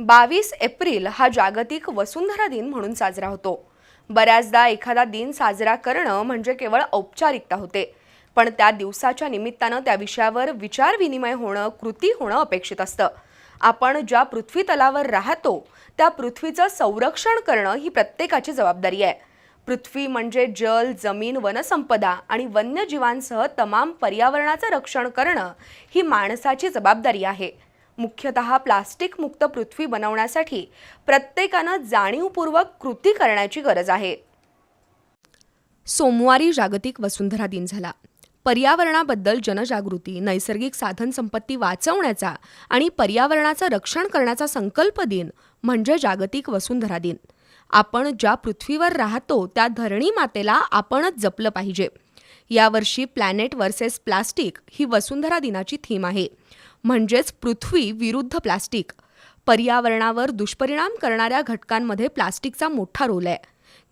बावीस एप्रिल हा जागतिक वसुंधरा दिन म्हणून साजरा होतो. बऱ्याचदा एखादा दिन साजरा करणं म्हणजे केवळ औपचारिकता होते. पण त्या दिवसाच्या निमित्तानं त्या विषयावर विचारविनिमय होणं कृती होणं अपेक्षित असतं. आपण ज्या पृथ्वी तलावर राहतो त्या पृथ्वीचं संरक्षण करणं ही प्रत्येकाची जबाबदारी आहे. पृथ्वी म्हणजे जल जमीन वनसंपदा आणि वन्यजीवांसह तमाम पर्यावरणाचं रक्षण करणं ही माणसाची जबाबदारी आहे. मुख्यतः प्लास्टिक मुक्त पृथ्वी बनवण्यासाठी प्रत्येकानं जाणीवपूर्वक कृती करण्याची गरज आहे. सोमवारी जागतिक वसुंधरा दिन झाला. पर्यावरणाबद्दल जनजागृती नैसर्गिक साधनसंपत्ती वाचवण्याचा आणि पर्यावरणाचं रक्षण करण्याचा संकल्प दिन म्हणजे जागतिक वसुंधरा दिन. आपण ज्या पृथ्वीवर राहतो त्या धरणी मातेला आपणच जपलं पाहिजे. यावर्षी प्लॅनेट वर्सेस प्लास्टिक ही वसुंधरा दिनाची थीम आहे. म्हणजेच पृथ्वी विरुद्ध प्लास्टिक. पर्यावरणावर दुष्परिणाम करणाऱ्या घटकांमध्ये प्लास्टिकचा मोठा रोल आहे.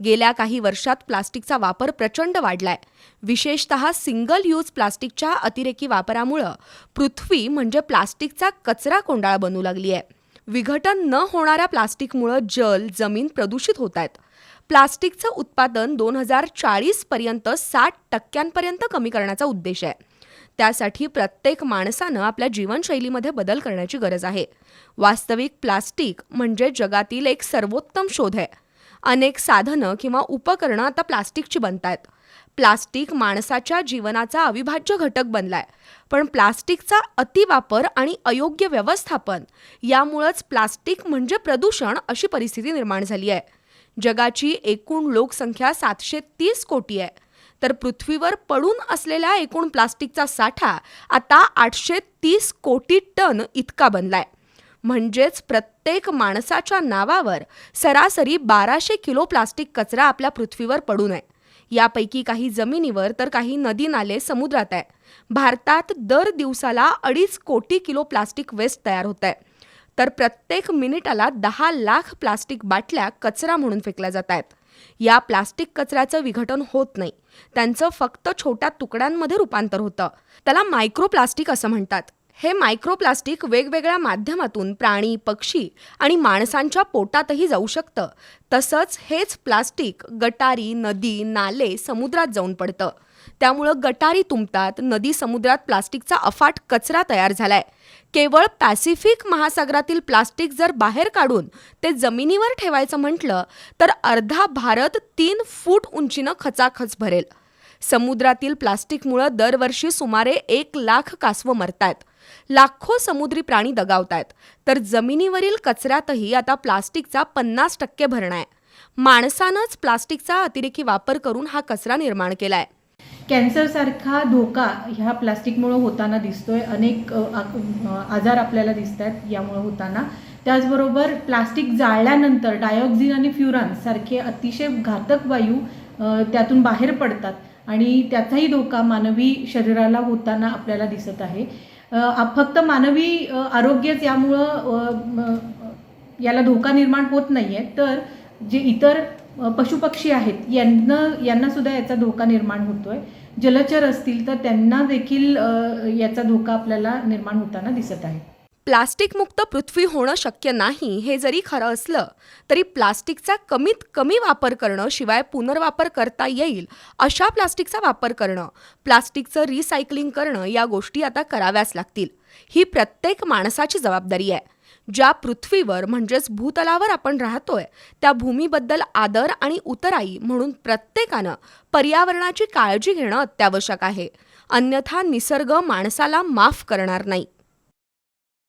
गेल्या काही वर्षात प्लास्टिकचा वापर प्रचंड वाढलाय. विशेषत सिंगल यूज प्लास्टिकच्या अतिरेकी वापरामुळं पृथ्वी म्हणजे प्लास्टिकचा कचरा कोंडाळा बनू लागली आहे. विघटन न होणाऱ्या प्लास्टिकमुळं जल जमीन प्रदूषित होत आहेत प्लास्टिकचं उत्पादन दोन हजार चाळीसपर्यंत साठ टक्क्यांपर्यंत कमी करण्याचा उद्देश आहे. त्यासाठी प्रत्येक माणसानं आपल्या जीवनशैलीमध्ये बदल करण्याची गरज आहे. वास्तविक प्लास्टिक म्हणजे जगातील एक सर्वोत्तम शोध आहे. अनेक साधनं किंवा उपकरणं आता प्लास्टिकची बनत आहेत प्लास्टिक माणसाच्या जीवनाचा अविभाज्य घटक बनलाय. पण प्लास्टिकचा अतिवापर आणि अयोग्य व्यवस्थापन यामुळंच प्लास्टिक म्हणजे प्रदूषण अशी परिस्थिती निर्माण झाली आहे. जगाची एकूण लोकसंख्या सातशे तीस कोटी आहे. तर पृथ्वीवर पडून असलेल्या एकूण प्लास्टिकचा साठा आता आठशे तीस कोटी टन इतका बनलाय. म्हणजेच प्रत्येक माणसाच्या नावावर सरासरी बाराशे किलो प्लास्टिक कचरा आपल्या पृथ्वीवर पडून आहे. यापैकी काही जमिनीवर तर काही नदी नाले समुद्रात आहे. भारतात दर दिवसाला अडीच कोटी किलो प्लास्टिक वेस्ट तयार होत आहे. तर प्रत्येक मिनिटाला दहा लाख प्लास्टिक बाटल्या कचरा म्हणून फेकल्या जात आहेत. या प्लास्टिक कचऱ्याचं विघटन होत नाही. त्यांचं फक्त छोट्या तुकड्यांमध्ये रूपांतर होतं. त्याला मायक्रोप्लास्टिक असं म्हणतात. हे मायक्रोप्लास्टिक वेगवेगळ्या माध्यमातून प्राणी पक्षी आणि माणसांच्या पोटातही जाऊ शकतं. तसंच हेच प्लास्टिक गटारी नदी नाले समुद्रात जाऊन पडतं. त्यामुळं गटारी तुंबतात नदी समुद्रात प्लास्टिकचा अफाट कचरा तयार झालाय. केवळ पॅसिफिक महासागरातील प्लास्टिक जर बाहेर काढून ते जमिनीवर ठेवायचं म्हटलं तर अर्धा भारत तीन फूट उंचीनं खचाखच भरेल. समुद्रातील प्लास्टिकमुळं दरवर्षी सुमारे एक लाख कासवं मरतायत. लाखो समुद्री प्राणी दगावतायत. तर जमिनीवरील कचऱ्यातही आता प्लास्टिकचा पन्नास टक्के भरणा आहे माणसानंच प्लास्टिकचा अतिरेकी वापर करून हा कचरा निर्माण केलाय. कॅन्सरसारखा धोका ह्या प्लास्टिकमुळं होताना दिसतोय. अनेक आजार आपल्याला दिसत आहेत यामुळं होताना. त्याचबरोबर प्लास्टिक जाळल्यानंतर डायऑक्झिन आणि फ्युरान सारखे अतिशय घातक वायू त्यातून बाहेर पडतात आणि त्याचाही धोका मानवी शरीराला होताना आपल्याला दिसत आहे. फक्त मानवी आरोग्यच यामुळं याला धोका निर्माण होत नाही आहे तर जे इतर पशुपक्षी आहेत. यांना यांना सुद्धा याचा धोका निर्माण होतोय. जलचर असतील तर त्यांना देखील याचा धोका आपल्याला निर्माण होताना दिसत आहे. प्लास्टिक मुक्त पृथ्वी होणं शक्य नाही हे जरी खरं असलं तरी प्लास्टिकचा कमीत कमी वापर करणं शिवाय पुनर्वापर करता येईल अशा प्लास्टिकचा वापर करणं प्लास्टिकचं रिसायकलिंग करणं या गोष्टी आता कराव्याच लागतील. ही प्रत्येक माणसाची जबाबदारी आहे. ज्या पृथ्वीवर म्हणजेच भूतलावर आपण राहतोय त्या भूमीबद्दल आदर आणि उतराई म्हणून प्रत्येकानं पर्यावरणाची काळजी घेणं अत्यावश्यक आहे. अन्यथा निसर्ग माणसाला माफ करणार नाही.